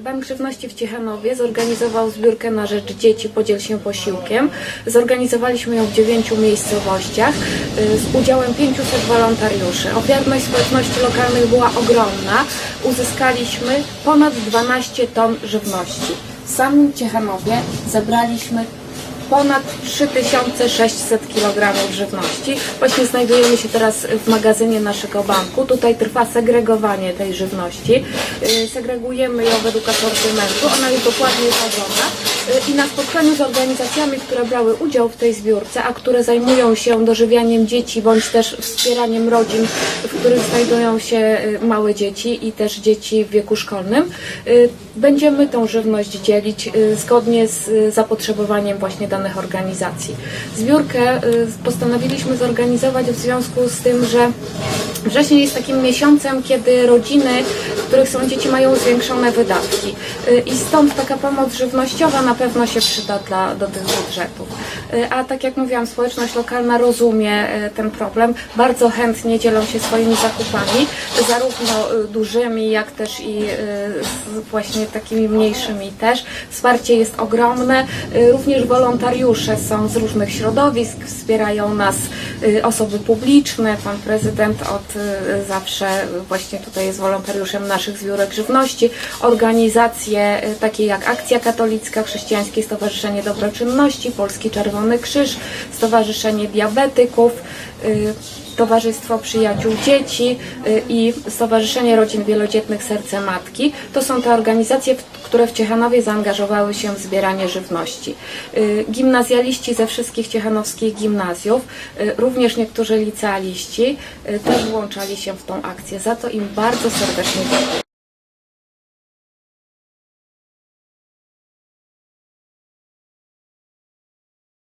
Bank Żywności w Ciechanowie zorganizował zbiórkę na rzecz dzieci Podziel się posiłkiem. Zorganizowaliśmy ją w dziewięciu miejscowościach y, z udziałem 500 wolontariuszy. Ofiarność społeczności lokalnych była ogromna. Uzyskaliśmy ponad 12 ton żywności. W samym Ciechanowie zebraliśmy ponad 3600 kg żywności. Właśnie znajdujemy się teraz w magazynie naszego banku. Tutaj trwa segregowanie tej żywności. Yy, Segregujemy ją według asortymentu. Ona jest dokładnie ważona. Yy, I na spotkaniu z organizacjami, które brały udział w tej zbiórce, a które zajmują się dożywianiem dzieci bądź też wspieraniem rodzin, w których znajdują się yy, małe dzieci i też dzieci w wieku szkolnym, yy, będziemy tą żywność dzielić zgodnie z zapotrzebowaniem właśnie danych organizacji. Zbiórkę postanowiliśmy zorganizować w związku z tym, że wrzesień jest takim miesiącem, kiedy rodziny, w których są dzieci, mają zwiększone wydatki. Y, I stąd taka pomoc żywnościowa na pewno się przyda dla, do tych budżetów. Y, A tak jak mówiłam, społeczność lokalna rozumie y, ten problem, bardzo chętnie dzielą się swoimi zakupami, zarówno dużymi, jak też i właśnie takimi mniejszymi też. Wsparcie jest ogromne, również wolontariusze są z różnych środowisk, wspierają nas osoby publiczne, pan prezydent od y, zawsze właśnie tutaj jest wolontariuszem naszych zbiórek żywności, organizacje y, takie jak Akcja Katolicka, Chrześcijańskie Stowarzyszenie Dobroczynności, Polski Czerwony Krzyż, Stowarzyszenie Diabetyków, y, Towarzystwo Przyjaciół Dzieci y, i Stowarzyszenie Rodzin Wielodzietnych Serce Matki. To są te organizacje, które w Ciechanowie zaangażowały się w zbieranie żywności. Y, Gimnazjaliści ze wszystkich ciechanowskich gimnazjów, y, również niektórzy licealiści też włączali się w tą akcję. Za to im bardzo serdecznie dziękuję.